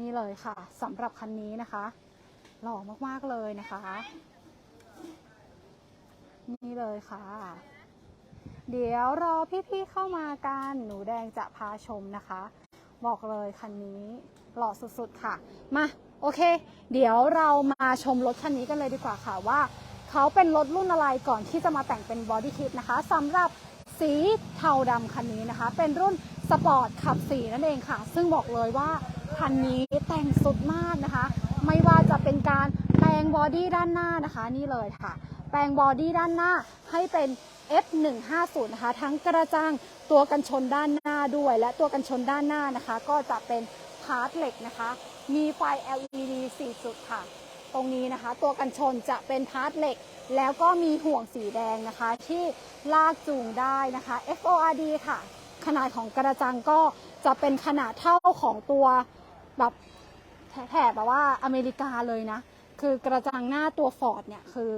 นี่เลยค่ะสำหรับคันนี้นะคะ หล่อมากๆเลยนะคะ นี่เลยค่ะ เดี๋ยวรอพี่ๆเข้ามากันหนูแดงจะพาชมนะคะ บอกเลยคันนี้หล่อสุดๆค่ะ มาโอเค เดี๋ยวเรามาชมรถคันนี้กันเลยดีกว่าค่ะว่าเขาเป็นรถรุ่นอะไรก่อนที่จะมาแต่งเป็นบอดี้คิดนะคะสำหรับสีเทาดำคันนี้นะคะ เป็นรุ่นสปอร์ตขับสีนั่นเองค่ะ ซึ่งบอกเลยว่า คันนี้แต่งสุดมากนะคะ ไม่ว่าจะเป็นการแปลงบอดี้ด้านหน้านะคะนี่เลยค่ะ แปลงบอดี้ด้านหน้าให้เป็น F150 นะคะทั้งกระจังตัวกันชนด้านหน้าด้วย และตัวกันชนด้านหน้านะคะ ก็จะเป็นพาร์ทเหล็กนะคะ มีไฟ LED 4 จุดค่ะ ตรงนี้นะคะ ตัวกันชนจะเป็นพาร์ทเหล็ก แล้วก็มีห่วงสีแดงนะคะ ที่ลากจูงได้นะคะ FORD ค่ะ ขนาดของกระจังก็จะเป็นขนาดเท่าของตัว แบบแถบแบบว่าอเมริกาเลยนะ คือกระจังหน้าตัวฟอร์ดเนี่ยคือ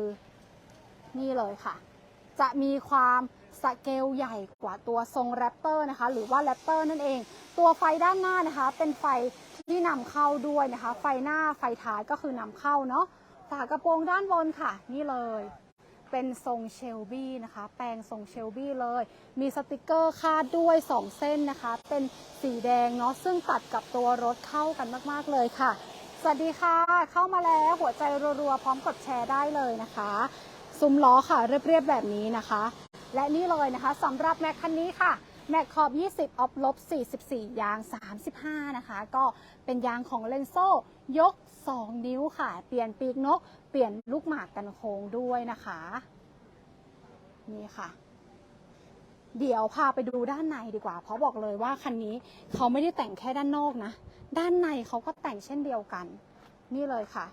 นี่เลยค่ะ จะมีความสเกลใหญ่กว่าตัวทรงแรปเตอร์นะคะ หรือว่าแรปเตอร์นั่นเอง ตัวไฟด้านหน้านะคะ เป็นไฟที่นำเข้าด้วยนะคะ ไฟหน้าไฟท้ายก็คือนำเข้าเนาะฝากระโปรงด้านบนค่ะ นี่เลย เป็นทรงเชลบี้นะคะ แปลงทรงเชลบี้เลย มีสติกเกอร์คาดด้วย 2 เส้นนะคะ เป็นสีแดงเนาะซึ่งตัดกับตัวรถเข้ากันมาก ๆ เลยค่ะ สวัสดีค่ะ เข้ามาแล้วหัวใจรัวๆ พร้อมกดแชร์ได้เลยนะคะซุ้มล้อค่ะเรียบๆแบบนี้นะคะ และนี่เลยนะคะสำหรับแม็กคันนี้ค่ะ แม็กขอบ 20 ออฟลบ 44 ยาง 35 นะคะ ก็เป็นยางของเลนโซยก 2 นิ้วค่ะ เปลี่ยนปีกนก เปลี่ยนลูกหมากกันโค้งด้วยนะคะ นี่ค่ะเดี๋ยวพาไปดูด้านในดีกว่า เพราะบอกเลยว่าคันนี้เขาไม่ได้แต่งแค่ด้านนอกนะ ด้านในเขาก็แต่งเช่นเดียวกัน นี่เลยค่ะ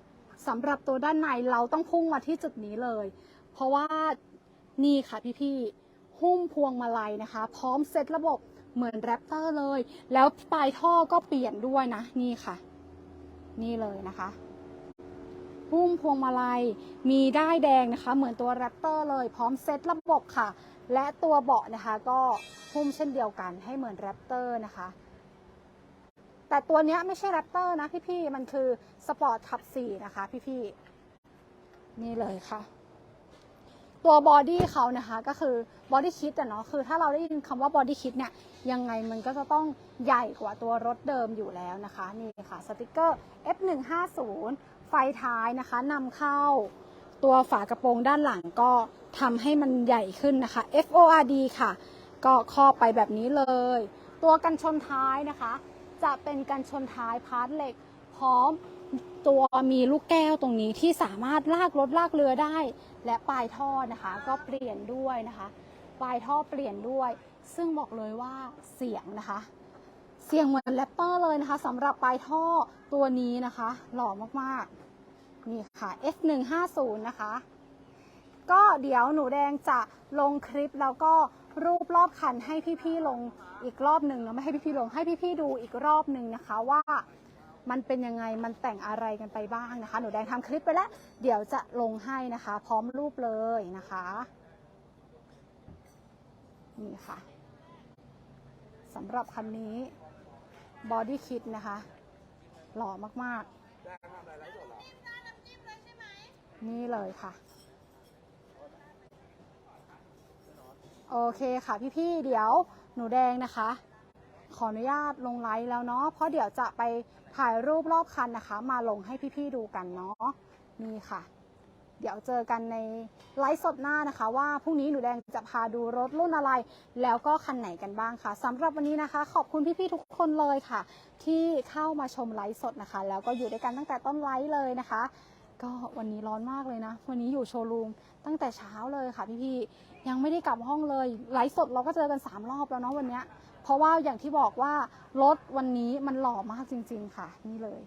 สำหรับตัวด้านในเราต้องพุ่งมาที่จุดนี้เลย เพราะว่านี่ค่ะพี่ๆ หุ้มพวงมาลัยนะคะ พร้อมเซตระบบเหมือนแรปเตอร์เลย แล้วปลายท่อก็เปลี่ยนด้วยนะ นี่ค่ะ นี่เลยนะคะหุ้มพวงมาลัยมีด้ายแดงนะคะ เหมือนตัวแรปเตอร์เลย พร้อมเซตระบบค่ะ และตัวเบาะนะคะ ก็หุ้มเช่นเดียวกันให้เหมือนแรปเตอร์นะคะ แต่ตัวนี้ไม่ใช่แรปเตอร์นะพี่ๆมันคือสปอร์ตขับสี่นะคะพี่ๆนี่เลยค่ะ ตัวบอดี้เขานะคะก็คือบอดี้คิดอะเนาะคือถ้าเราได้ยินคำว่าบอดี้คิดเนี่ยยังไงมันก็จะต้องใหญ่กว่าตัวรถเดิมอยู่แล้วนะคะนี่ค่ะสติกเกอร์ F150 ไฟท้ายนะคะนำเข้าตัวฝากระโปรงด้านหลังก็ทำให้มันใหญ่ขึ้นนะคะ FORD ค่ะ ก็ครอบไปแบบนี้เลย ตัวกันชนท้ายนะคะ จะเป็นกันชนท้ายพาร์ทเหล็ก พร้อมตัวมีลูกแก้วตรงนี้ที่สามารถลากรถลากเรือได้ และปลายท่อนะคะ ก็เปลี่ยนด้วยนะคะ ปลายท่อเปลี่ยนด้วย ซึ่งบอกเลยว่าเสียงนะคะ เสียงเหมือนแรปเปอร์เลยนะคะสำหรับปลายท่อตัวนี้นะคะ หล่อมากๆนี่ค่ะ F150 นะคะ ก็เดี๋ยวหนูแดงจะลงคลิปแล้วก็รูปรอบคันให้พี่ๆลงอีกรอบหนึ่งนะไม่ให้พี่ๆลงให้พี่ๆดูอีกรอบหนึ่งนะคะว่า มันเป็นยังไงมันแต่งอะไรกันไปบ้างนะคะ หนูแดงทำคลิปไปแล้ว เดี๋ยวจะลงให้นะคะ พร้อมรูปเลยนะคะนี่ค่ะสำหรับคันนี้บอดี้คิดนะคะ หล่อมากๆ นี่เลยค่ะ โอเคค่ะพี่ๆ เดี๋ยวหนูแดงนะคะ ขออนุญาตลงไลฟ์แล้วเนาะเพราะเดี๋ยวจะไปถ่ายรูปรอบคันนะคะ มาลงให้พี่ๆดูกันเนาะนี่ค่ะ เดี๋ยวเจอกันในไลฟ์สดหน้านะคะ ว่าพรุ่งนี้หนูแดงจะพาดูรถรุ่นอะไร แล้วก็คันไหนกันบ้างค่ะสำหรับวันนี้นะคะ ขอบคุณพี่ๆทุกคนเลยค่ะ ที่เข้ามาชมไลฟ์สดนะคะ แล้วก็อยู่ด้วยกันตั้งแต่ต้นไลฟ์เลยนะคะก็วันนี้ร้อนมากเลยนะ วันนี้อยู่โชว์รูมตั้งแต่เช้าเลยค่ะพี่ๆยังไม่ได้กลับห้องเลยไลฟ์สดเราก็เจอกัน 3 รอบแล้วเนาะวันเนี้ย เพราะว่าอย่างที่บอกว่ารถวันนี้มันหล่อมากจริง ๆ ค่ะ นี่เลย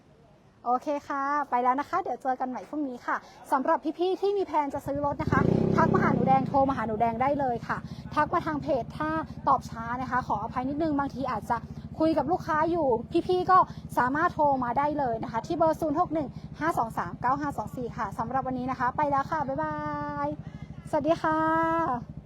โอเคค่ะ ไปแล้วนะคะ เดี๋ยวเจอกันใหม่พรุ่งนี้ค่ะสำหรับพี่ๆที่มีแผนจะซื้อรถนะคะ ทักมาหาหนูแดงโทรมาหาหนูแดงได้เลยค่ะ ทักมาทางเพจถ้าตอบช้านะคะ ขออภัยนิดนึงบางทีอาจจะคุยกับลูกค้าอยู่ พี่ๆก็สามารถโทรมาได้เลยนะคะ ที่เบอร์ 0 6 1 5 2 3 9 5 2 4 ค่ะสำหรับวันนี้นะคะ ไปแล้วค่ะ บ๊ายบาย สวัสดีค่ะ